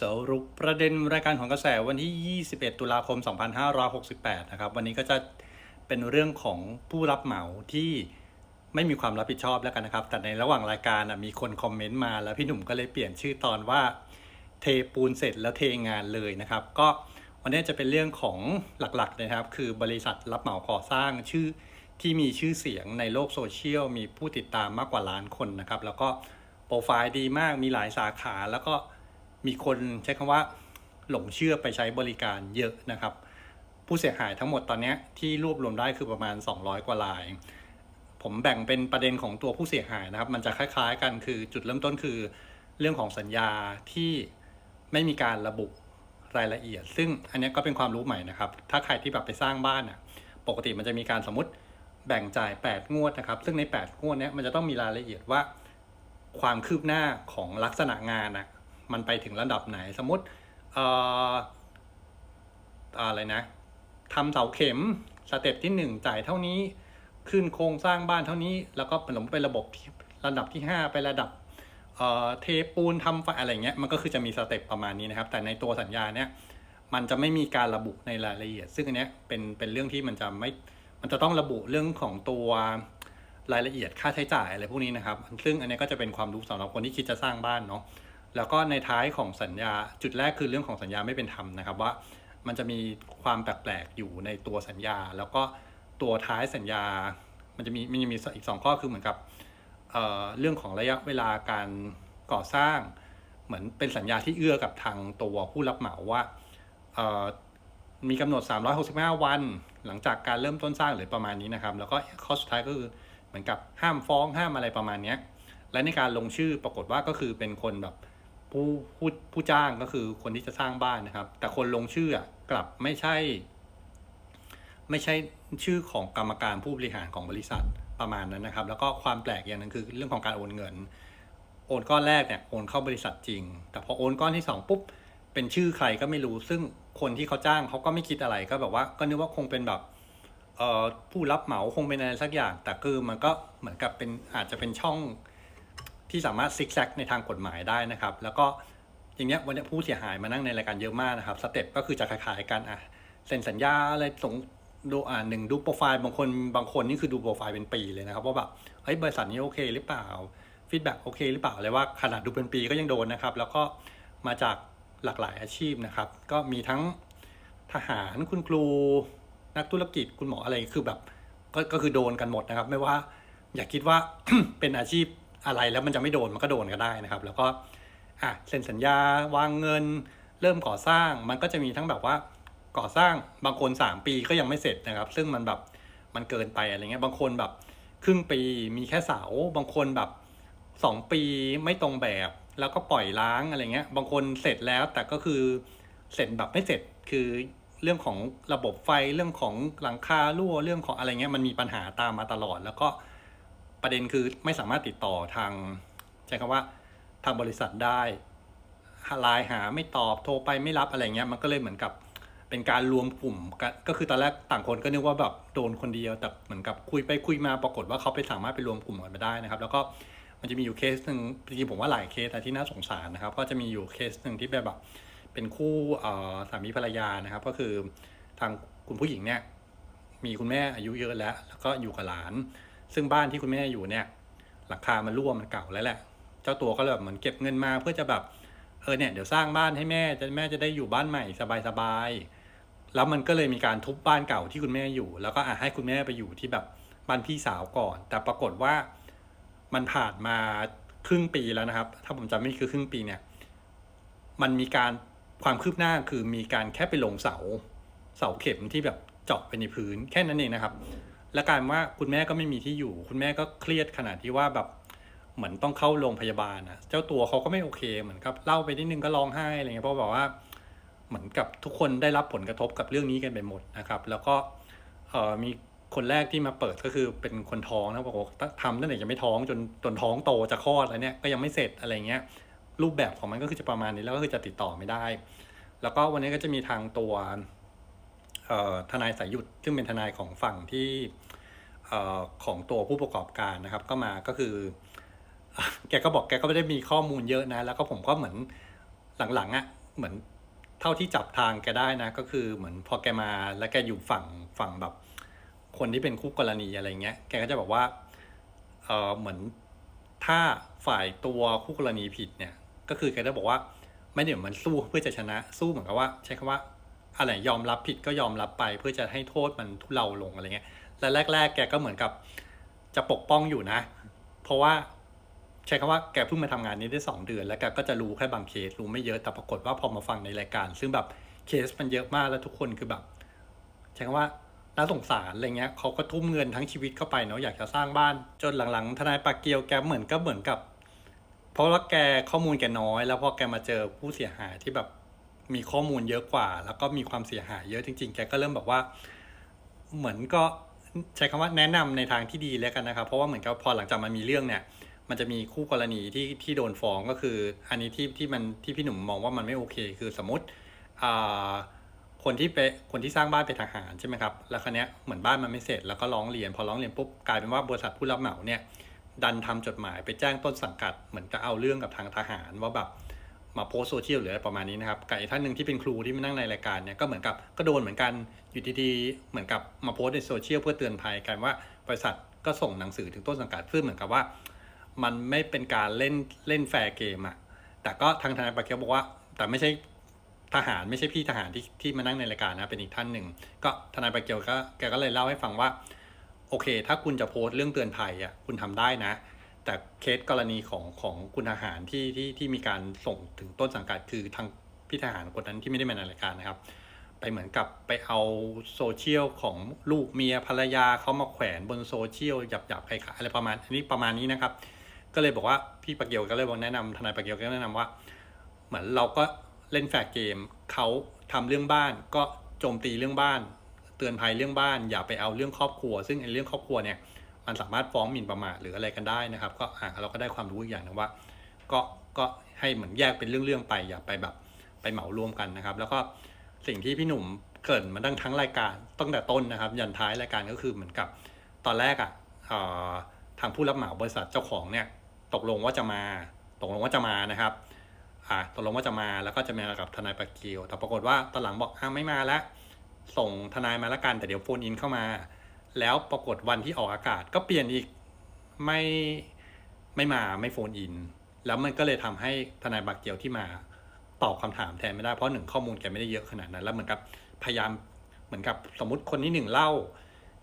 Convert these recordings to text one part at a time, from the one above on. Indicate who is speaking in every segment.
Speaker 1: สรุปประเด็นรายการของกระแสวันที่ 21 ตุลาคม 2568 นะครับ วันนี้ก็จะเป็นเรื่องของผู้รับเหมาที่ไม่มีความรับผิดชอบแล้วกันนะครับ แต่ในระหว่างรายการมีคนคอมเมนต์มา แล้วพี่หนุ่มก็เลยเปลี่ยนชื่อตอนว่าเทปูนเสร็จแล้วเทงานเลยนะครับ ก็วันนี้จะเป็นเรื่องของหลักๆนะครับ คือบริษัทรับเหมาก่อสร้างชื่อที่มีชื่อเสียงในโลกโซเชียลมีผู้ติดตามมากกว่าล้านคนนะครับ แล้วก็โปรไฟล์ดีมากมีหลายสาขาแล้วก็ มีคนใช้คำว่าหลงเชื่อไปใช้บริการเยอะนะครับ ผู้เสียหายทั้งหมดตอนนี้ที่รวบรวมได้คือประมาณ 200 กว่าราย ผมแบ่งเป็นประเด็นของตัวผู้เสียหายนะครับ มันจะคล้าย ๆ กันคือจุดเริ่มต้นคือ เรื่องของสัญญาที่ไม่มีการระบุรายละเอียด ซึ่งอันนี้ก็เป็นความรู้ใหม่นะครับ ถ้าใครที่แบบไปสร้างบ้านอะปกติมันจะมีการสมมติแบ่งจ่าย 8 งวดนะครับ ซึ่งใน 8 งวดเนี้ยมันจะต้องมีรายละเอียดว่า ความคืบหน้าของลักษณะงานอะ มันไปถึงระดับไหนสมมติเอ่ออะไรนะทำเสาเข็มสเต็ปที่หนึ่งจ่ายเท่านี้ขึ้นโครงสร้างบ้านเท่านี้ แล้วก็ผสมเป็นระบบระดับที่ห้าไประดับเอ่อเทปูนทำไฟอะไรเงี้ยมันก็คือจะมีสเต็ปประมาณนี้นะครับ แต่ในตัวสัญญาเนี้ยมันจะไม่มีการระบุในรายละเอียด ซึ่งอันเนี้ยเป็นเป็นเรื่องที่มันจะไม่มันจะต้องระบุเรื่องของตัวรายละเอียดค่าใช้จ่ายอะไรพวกนี้นะครับ ซึ่งอันนี้ก็จะเป็นความรู้สำหรับคนที่คิดจะสร้างบ้านเนาะ แล้วก็ในท้ายของสัญญาจุดแรกคือเรื่องของสัญญาไม่เป็นธรรมนะครับว่ามันจะมีความแปลกๆอยู่ในตัวสัญญา แล้วก็ตัวท้ายสัญญา มันจะมีมันจะมีอีกสองข้อคือเหมือนกับเเรื่องของระยะเวลาการก่อสร้าง เหมือนเป็นสัญญาที่เอื้อกับทางตัวผู้รับเหมาว่ามีกำหนด 365 วัน หลังจากการเริ่มต้นสร้างหรือประมาณนี้นะครับ แล้วก็ข้อสุดท้ายก็คือเหมือนกับห้ามฟ้องห้ามอะไรประมาณนี้และในการลงชื่อปรากฏว่าก็คือเป็นคนแบบ ผู้ผู้ผู้จ้างก็คือคนที่จะสร้างบ้านนะครับ แต่คนลงชื่ออะกลับไม่ใช่ ไม่ใช่ชื่อของกรรมการผู้บริหารของบริษัทประมาณนั้นนะครับ แล้วก็ความแปลกอย่างนึงคือเรื่องของการโอนเงิน โอนก้อนแรกเนี่ยโอนเข้าบริษัทจริง แต่พอโอนก้อนที่สองปุ๊บเป็นชื่อใครก็ไม่รู้ ซึ่งคนที่เขาจ้างเขาก็ไม่คิดอะไรก็แบบว่าก็นึกว่าคงเป็นแบบเอ่อผู้รับเหมาคงเป็นอะไรสักอย่าง แต่คือมันก็เหมือนกับเป็นอาจจะเป็นช่อง ที่สามารถซิกแซกในทางกฎหมายได้นะครับ แล้วก็อย่างเงี้ยวันนี้ผู้เสียหายมานั่งในรายการเยอะมากนะครับสเต็ปก็คือจะคล้ายๆกันอะเซ็นสัญญาอะไรส่งดูอ่าหนึ่งดูโปรไฟล์บางคนบางคนนี่คือดูโปรไฟล์เป็นปีเลยนะครับว่าแบบเฮ้ยบริษัทนี้โอเคหรือเปล่าฟีดแบ็กโอเคหรือเปล่าอะไรว่าขนาดดูเป็นปีก็ยังโดนนะครับ แล้วก็มาจากหลากหลายอาชีพนะครับ ก็มีทั้งทหารคุณครู นักธุรกิจคุณหมออะไรคือแบบก็ก็คือโดนกันหมดนะครับ ไม่ว่าอย่าคิดว่าเป็นอาชีพ อะไรแล้วมันจะไม่โดนมันก็โดนก็ได้นะครับ แล้วก็อะเซ็นสัญญาวางเงิน เริ่มก่อสร้างมันก็จะมีทั้งแบบว่าก่อสร้างบางคน 3 ปีก็ยังไม่เสร็จนะครับ ซึ่งมันแบบมันเกินไปอะไรเงี้ยบางคนแบบครึ่งปีมีแค่เสาบางคนแบบ 2 ปีไม่ตรงแบบ แล้วก็ปล่อยล้างอะไรเงี้ยบางคนเสร็จแล้วแต่ก็คือเสร็จแบบไม่เสร็จคือเรื่องของระบบไฟเรื่องของหลังคารั่วเรื่องของอะไรเงี้ยมันมีปัญหาตามมาตลอด แล้วก็ ประเด็นคือไม่สามารถติดต่อทางใช้คำว่าทางบริษัทได้ไลน์หาไม่ตอบโทรไปไม่รับอะไรเงี้ยมันก็เลยเหมือนกับเป็นการรวมกลุ่มกันก็คือตอนแรกต่างคนก็นึกว่าแบบโดนคนเดียวแต่เหมือนกับคุยไปคุยมาปรากฏว่าเขาไปสามารถไปรวมกลุ่มกันไปได้นะครับ แล้วก็มันจะมีอยู่เคสหนึ่งจริงๆผมว่าหลายเคสที่น่าสงสารนะครับ ก็จะมีอยู่เคสหนึ่งที่แบบเป็นคู่สามีภรรยานะครับ ก็คือทางคุณผู้หญิงเนี่ยมีคุณแม่อายุเยอะแล้ว แล้วก็อยู่กับหลาน ซึ่งบ้านที่คุณแม่อยู่เนี่ยหลังคามันรั่วมันเก่าแล้วแหละ เจ้าตัวก็เลยแบบเหมือนเก็บเงินมาเพื่อจะแบบเออเนี่ยเดี๋ยวสร้างบ้านให้แม่จะแม่จะได้อยู่บ้านใหม่สบายๆแล้วมันก็เลยมีการทุบบ้านเก่าที่คุณแม่อยู่ แล้วก็อะให้คุณแม่ไปอยู่ที่แบบบ้านพี่สาวก่อน แต่ปรากฏว่ามันผ่านมาครึ่งปีแล้วนะครับ ถ้าผมจำไม่ผิดคือครึ่งปีเนี่ย มันมีการความคืบหน้าคือมีการแค่ไปลงเสา เสาเข็มที่แบบเจาะไปในพื้นแค่นั้นเองนะครับ และกลารว่าคุณแม่ก็ไม่มีที่อยู่ คุณแม่ก็เครียดขนาดที่ว่าแบบเหมือนต้องเข้าโรงพยาบาลนะเจ้าตัวเขาก็ไม่โอเคเหมือนกับเล่าไปนิดนึงก็ร้องไห้อะไรเงี้ยเพราะบอกว่าเหมือนกับทุกคนได้รับผลกระทบกับเรื่องนี้กันไปหมดนะครับ แล้วก็มีคนแรกที่มาเปิดก็คือเป็นคนท้องนะบอกว่าทำตั้งแต่ยังไม่ท้องจนจนท้องโตจะคลอดแล้วเนี่ยก็ยังไม่เสร็จอะไรเงี้ยรูปแบบของมันก็คือจะประมาณนี้แล้วก็คือจะติดต่อไม่ได้ แล้วก็วันนี้ก็จะมีทางตัว ทนายสายหยุดซึ่งเป็นทนายของฝั่งที่ของตัวผู้ประกอบการนะครับ ก็มาก็คือ แกก็บอกแกก็ไม่ได้มีข้อมูลเยอะนะ แล้วก็ผมก็เหมือนหลังๆอะ่ะเหมือนเท่าที่จับทางแกได้นะ ก็คือเหมือนพอแกมาแล้วแกอยู่ฝั่งฝั่งแบบ คนที่เป็นคู่กรณีอะไรเงี้ยแกก็จะบอกว่าเออเหมือนถ้าฝ่ายตัวคู่กรณีผิดเนี่ย ก็คือแกจะบอกว่าไม่ได้เหมือนมันสู้เพื่อจะชนะสู้เหมือนกับว่า ใช้คำว่า อะไรยอมรับผิดก็ยอมรับไป เพื่อจะให้โทษมันทุเลาลงอะไรเงี้ยและแรก ๆ แกก็เหมือนกับจะปกป้องอยู่นะ เพราะว่าใช้คำว่าแกเพิ่งมาทำงานนี้ได้สองเดือน แล้วแกก็จะรู้แค่บางเคสรู้ไม่เยอะแต่ปรากฏว่าพอมาฟังในรายการ ซึ่งแบบเคสมันเยอะมากแล้วทุกคนคือแบบใช้คำว่าน่าสงสารอะไรเงี้ยเขาก็ทุ่มเงินทั้งชีวิตเข้าไปเนาะอยากจะสร้างบ้าน จนหลังๆทนายปากเกียวแกเหมือนก็เหมือนกับ เพราะว่าแกข้อมูลแกน้อย แล้วพอแกมาเจอผู้เสียหายที่แบบ มีข้อมูลเยอะกว่า แล้วก็มีความเสียหายเยอะจริง ๆ แกก็เริ่มแบบว่า เหมือนก็ใช้คำว่าแนะนำในทางที่ดีแล้วกันนะครับ เพราะว่าเหมือนกับพอหลังจากมันมีเรื่องเนี่ย มันจะมีคู่กรณีที่ที่โดนฟ้องก็คือ อันนี้ที่ที่มันที่พี่หนุ่มมองว่ามันไม่โอเค คือสมมติอ่าคนที่ไปคนที่สร้างบ้านเป็นทหารใช่ไหมครับ แล้วครั้นี้เหมือนบ้านมันไม่เสร็จแล้วก็ร้องเรียน พอร้องเรียนปุ๊บกลายเป็นว่าบริษัทผู้รับเหมาเนี่ยดันทำจดหมายไปแจ้งต้นสังกัดเหมือนจะเอาเรื่องกับทางทหารว่าแบบ มาโพสโซเชียลหรืออะไรประมาณนี้นะครับกับอีกท่านหนึ่งที่เป็นครูที่มานั่งในรายการเนี่ยก็เหมือนกับก็โดนเหมือนกันอยู่ดีๆเหมือนกับมาโพสในโซเชียลเพื่อเตือนภัยกันว่าบริษัทก็ส่งหนังสือถึงต้นสังกัดเพื่อเหมือนกับว่า มันไม่เป็นการเล่นเล่นแฟร์เกมอะแต่ก็ทางทนายปาเกียวบอกว่า แต่ไม่ใช่ทหารไม่ใช่พี่ทหารที่ที่มานั่งในรายการนะเป็นอีกท่านหนึ่งก็ทนายปาเกียวก็แกก็เลยเล่าให้ฟังว่า โอเค ถ้าคุณจะโพสต์เรื่องเตือนภัยอะคุณทำได้นะ แต่เคสกรณีของของคุณทหารที่ที่ที่มีการส่งถึงต้นสังกัดคือทางพี่ทหารคนนั้นที่ไม่ได้มาในรายการนะครับ ไปเหมือนกับไปเอาโซเชียลของลูกเมียภรรยาเขามาแขวนบนโซเชียลหยับหยับใครขายอะไรประมาณอันนี้ประมาณนี้นะครับ ก็เลยบอกว่าพี่ปะเกียวก็เลยบอกแนะนำทนายปะเกียวก็แนะนำว่า เหมือนเราก็เล่นแฟร์เกมเขาทำเรื่องบ้าน ก็โจมตีเรื่องบ้าน เตือนภัยเรื่องบ้าน อย่าไปเอาเรื่องครอบครัว ซึ่งไอ้เรื่องครอบครัวเนี่ย มันสามารถฟ้องหมิ่นประมาทหรืออะไรกันได้นะครับ ก็อะเราก็ได้ความรู้อีกอย่างหนึงว่า ก็ก็ให้เหมือนแยกเป็นเรื่องๆไปอย่าไปแบบไปเหมารวมกันนะครับ แล้วก็สิ่งที่พี่หนุ่มเกิดมาตั้งทั้งรายการตั้งแต่ต้นนะครับ ยันท้ายรายการก็คือเหมือนกับตอนแรกอะทางผู้รับเหมาบริษัทเจ้าของเนี่ยตกลงว่าจะมาตกลงว่าจะมานะครับอ่าตกลงว่าจะมาแล้วก็จะมากับทนายปากเกียวแต่ปรากฏว่าตอนหลังบอกอ้าไม่มาแล้วส่งทนายมาแล้วกันแต่เดี๋ยวโฟนอินเข้ามา แล้วปรากฏวันที่ออกอากาศก็เปลี่ยนอีกไม่ไม่มาไม่โฟนอิน แล้วมันก็เลยทำให้ทนายบากเกียวที่มาตอบคำถามแทนไม่ได้เพราะหนึ่งข้อมูลแกไม่ได้เยอะขนาดนั้น แล้วเหมือนกับพยายามเหมือนกับสมมติคนที่หนึ่งเล่า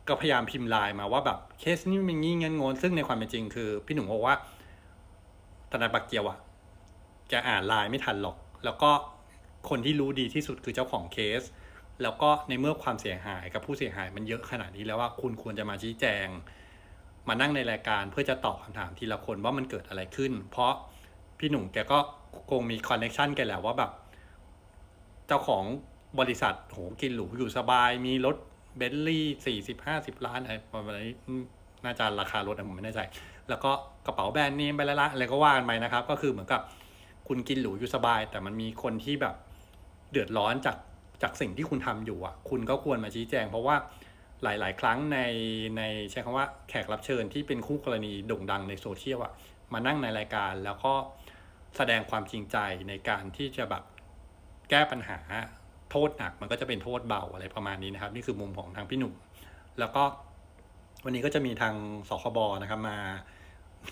Speaker 1: ก็พยายามพิมพ์ไลน์มาว่าแบบเคสนี้มันงี้เงินงนซึ่งในความเป็นจริงคือ พี่หนุ่มบอกว่าทนายปากเกียวอะแกอ่านไลน์ไม่ทันหรอก แล้วก็คนที่รู้ดีที่สุดคือเจ้าของเคส แล้วก็ในเมื่อความเสียหายกับผู้เสียหายมันเยอะขนาดนี้แล้วว่าคุณควรจะมาชี้แจง มานั่งในรายการเพื่อจะตอบคำถามทีละคนว่ามันเกิดอะไรขึ้น เพราะพี่หนุ่มแกก็คงมีคอนเนคชันกันแหละว่าแบบ เจ้าของบริษัทโหกินหรูอยู่สบาย มีรถเบนลี่สี่สิบห้าสิบล้านอะไรประมาณนี้น่าจะราคารถอะผมไม่แน่ใจ แล้วก็กระเป๋าแบรนด์เนมไปล้วละอะไรก็ว่ากันไปนะครับ ก็คือเหมือนกับคุณกินหรูอยู่สบาย แต่มันมีคนที่แบบเดือดร้อนจาก จากสิ่งที่คุณทำอยู่อะ คุณก็ควรมาชี้แจง เพราะว่าหลาย ๆ ครั้งในในใช้คำว่าแขกรับเชิญที่เป็นคู่กรณีโด่งดังในโซเชียลอะมานั่งในรายการแล้วก็แสดงความจริงใจในการที่จะแบบแก้ปัญหาโทษหนัก มันก็จะเป็นโทษเบาอะไรประมาณนี้นะครับ นี่คือมุมของทางพี่หนุ่ม แล้วก็วันนี้ก็จะมีทางสคบนะครับมา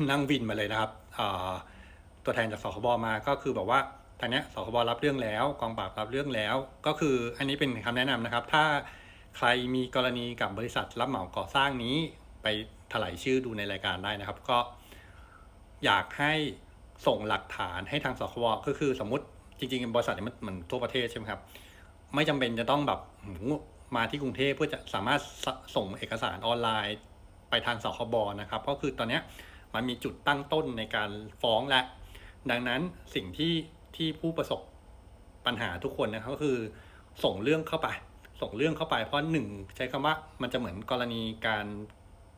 Speaker 1: นั่งวินมาเลยนะครับตัวแทนจากสคบมาก็คือแบบว่า ทางนี้สคบรับเรื่องแล้ว กองปราบรับเรื่องแล้ว ก็คืออันนี้เป็นคำแนะนำนะครับ ถ้าใครมีกรณีกับบริษัทรับเหมาก่อสร้างนี้ ไปถลายชื่อดูในรายการได้นะครับ ก็อยากให้ส่งหลักฐานให้ทางสคบก็คือสมมติจริงๆบริษัทนี่ยมันมันทั่วประเทศใช่ไหมครับ ไม่จำเป็นจะต้องแบบมาที่กรุงเทพเพื่อจะสามารถสส่งเอกสารออนไลน์ไปทางสคบนะครับ ก็คือตอนนี้มันมีจุดตั้งต้นในการฟ้องและ ดังนั้นสิ่งที่ ที่ผู้ประสบปัญหาทุกคนนะครับก็คือส่งเรื่องเข้าไป ส่งเรื่องเข้าไป เพราะหนึ่งใช้คำว่ามันจะเหมือนกรณีการ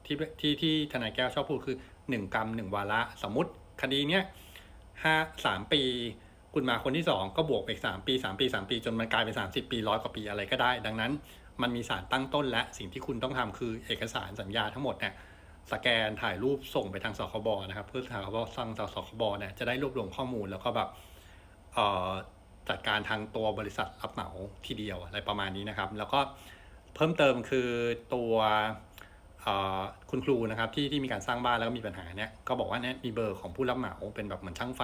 Speaker 1: ที่ที่ที่ทนายแก้วชอบพูดคือหนึ่งกรรมหนึ่งวาระสมมติคดีเนี้ยห้าสามปี คุณมาคนที่สองก็บวกไปอีกสามปีสามปีสามปี จนมันกลายเป็นสามสิบปีร้อยกว่าปีอะไรก็ได้ ดังนั้น มันมีสารตั้งต้นและสิ่งที่คุณต้องทำคือเอกสารสัญญาทั้งหมดเนี่ยสแกนถ่ายรูปส่งไปทางสคบนะครับ เพื่อทางสคบสั่งสคบเนี่ยจะได้รวบรวมข้อมูลแล้วก็แบบ จัดการทางตัวบริษัทรับเหมาทีเดียวอะไรประมาณนี้นะครับ แล้วก็เพิ่มเติมคือตัวคุณครูนะครับที่ที่มีการสร้างบ้านแล้วก็มีปัญหาเนี่ยก็บอกว่าเนี่ยมีเบอร์ของผู้รับเหมาเป็นแบบเหมือนช่างไฟ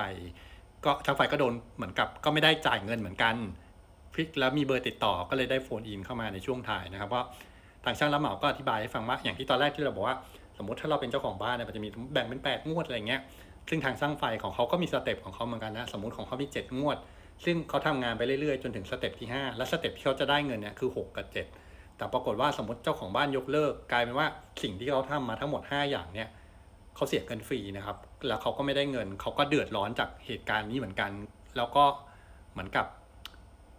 Speaker 1: ก็ช่างไฟก็โดนเหมือนกับก็ไม่ได้จ่ายเงินเหมือนกันพิกแล้วมีเบอร์ติดต่อก็เลยได้โฟนอินเข้ามาในช่วงถ่ายนะครับว่าทางช่างรับเหมาก็อธิบายให้ฟังว่าอย่างที่ตอนแรกที่เราบอกว่า สมมติถ้าเราเป็นเจ้าของบ้านเนี่ยมันจะมีแบ่งเป็นแปดงวดอะไรเงี้ย ซึ่งทางช่างไฟของเขาก็มีสเต็ปของเขาเหมือนกันนะ สมมติของเขามีเจ็ดงวด ซึ่งเขาทำงานไปเรื่อยๆ จนถึงสเต็ปที่ห้าและสเต็ปที่เขาจะได้เงินเนี่ยคือหกกับเจ็ดแต่ปรากฏว่าสมมติเจ้าของบ้านยกเลิก กลายเป็นว่าสิ่งที่เขาทำมาทั้งหมด 5 อย่างเนี่ยเขาเสียเงินฟรีนะครับ แล้วเขาก็ไม่ได้เงิน เขาก็เดือดร้อนจากเหตุการณ์นี้เหมือนกัน แล้วก็เหมือนกับ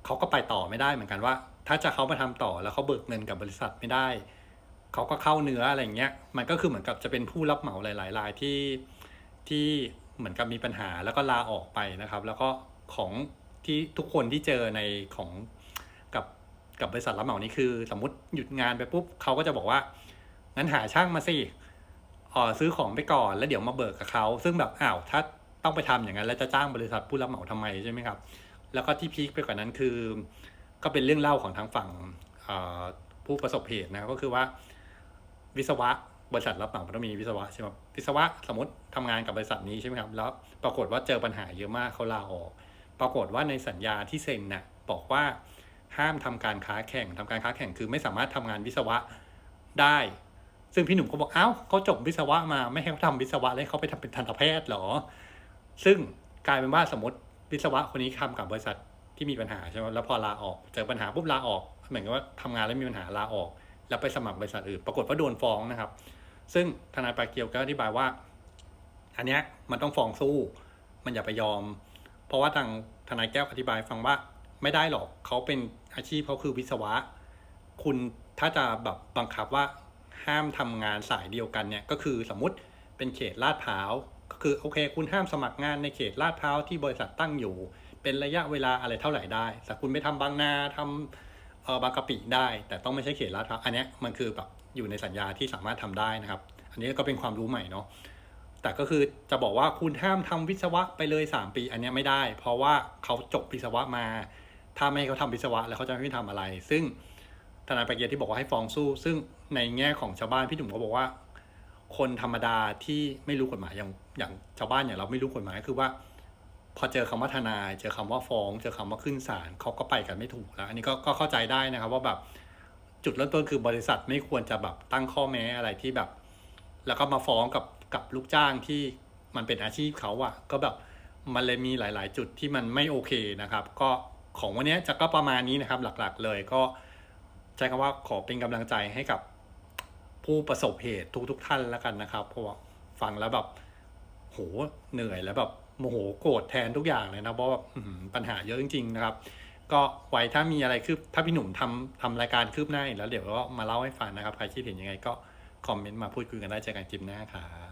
Speaker 1: เขาก็ไปต่อไม่ได้เหมือนกันว่า ถ้าจะเขามาทำต่อแล้วเขาเบิกเงินกับบริษัทไม่ได้เขาก็เข้าเนื้ออะไรอย่างเงี้ย มันก็คือเหมือนกับจะเป็นผู้รับเหมาหลายๆรายที่ ที่เหมือนกับมีปัญหาแล้วก็ลาออกไปนะครับ แล้วก็ของที่ทุกคนที่เจอในของกับกับบริษัทรับเหมานี่คือ สมมติหยุดงานไปปุ๊บเขาก็จะบอกว่างั้นหาช่างมาสิเออซื้อของไปก่อนแล้วเดี๋ยวมาเบิกกับเขาซึ่งแบบอ้าวถ้าต้องไปทำอย่างนั้นแล้วจะจ้างบริษัทผู้รับเหมาทำไมใช่ไหมครับ แล้วก็ที่พีคไปกว่านั้นคือ ก็เป็นเรื่องเล่าของทางฝั่งผู้ประสบเหตุนะก็คือว่าวิศวะ บริษัทรับเหมามันต้องมีวิศวะใช่ไหมวิศวะสมมติทำงานกับบริษัทนี้ใช่ไหมครับแล้วปรากฏว่าเจอปัญหาเยอะมากเขาลาออก ปรากฏว่าในสัญญาที่เซ็นน่ะบอกว่าห้ามทำการค้าแข่งทำการค้าแข่งคือไม่สามารถทำงานวิศวะได้ ซึ่งพี่หนุ่มก็บอกเอ้าเขาจบวิศวะมาไม่ให้เขาทำวิศวะแล้วเขาไปทำเป็นทันตแพทย์เหรอ ซึ่งกลายเป็นว่าสมมติวิศวะคนนี้ทำกับบริษัทที่มีปัญหาใช่ไหมแล้วพอลาออก เจอปัญหาปุ๊บลาออก เหมือนกับว่าทำงานแล้วมีปัญหาลาออก แล้วไปสมัครบริษัทอื่น ปรากฏว่าโดนฟ้องนะครับ ซึ่งทนายปาเกียวก็อธิบายว่า อันเนี้ยมันต้องฟ้องสู้ มันอย่าไปยอม เพราะว่าทางทนายแก้วอธิบายฟังว่าไม่ได้หรอกเขาเป็นอาชีพเขาคือวิศวะ คุณถ้าจะแบบบังคับว่าห้ามทำงานสายเดียวกันเนี่ยก็คือสมมติเป็นเขตลาดพร้าวก็คือโอเค คุณห้ามสมัครงานในเขตลาดพร้าวที่บริษัทตั้งอยู่ เป็นระยะเวลาอะไรเท่าไหร่ได้แต่คุณไปทำบางนาทำเออบางกะปิได้ แต่ต้องไม่ใช่เขตลาดพร้าวอันนี้มันคือแบบ อยู่ในสัญญาที่สามารถทำได้นะครับ อันนี้ก็เป็นความรู้ใหม่เนาะแต่ก็คือจะบอกว่าคุณห้ามทำวิศวะไปเลย 3 ปี อันนี้ไม่ได้ เพราะว่าเขาจบวิศวะมา ถ้าไม่ให้เขาทำวิศวะแล้วเขาจะไม่ทำอะไร ซึ่งทนายปาเกียรที่บอกว่าให้ฟ้องสู้ ซึ่งในแง่ของชาวบ้านพี่หนุ่มก็บอกว่า คนธรรมดาที่ไม่รู้กฎหมายอย่างอย่างชาวบ้านอย่างเราไม่รู้กฎหมายคือว่า พอเจอคำว่าทนาย เจอคำว่าฟ้อง เจอคำว่าขึ้นศาลเขาก็ไปกันไม่ถูกแล้ว อันนี้ก็ก็เข้าใจได้นะครับว่าแบบ จุดเริ่มต้นคือบริษัทไม่ควรจะแบบตั้งข้อแม้อะไรที่แบบ แล้วก็มาฟ้องกับกับลูกจ้างที่มันเป็นอาชีพเขาอะก็แบบมันเลยมีหลาย ๆ จุดที่มันไม่โอเคนะครับ ก็ของวันนี้จะก็ประมาณนี้นะครับหลักๆ เลยก็ใช้คำว่าขอเป็นกำลังใจให้กับผู้ประสบเหตุทุก ๆ ท่านแล้วกันนะครับเพราะว่าฟังแล้วแบบโหเหนื่อยแล้วแบบโมโหโกรธแทนทุกอย่างเลยนะเพราะว่าปัญหาเยอะจริง ๆ นะครับ ก็ไว้ถ้ามีอะไรคืบถ้าพี่หนุ่มทำทำรายการคืบหน้าอีกแล้วเดี๋ยวก็มาเล่าให้ฟังนะครับ ใครคิดเห็นยังไงก็คอมเมนต์มาพูดคุยกันได้เจอกันคลิปหน้าครับ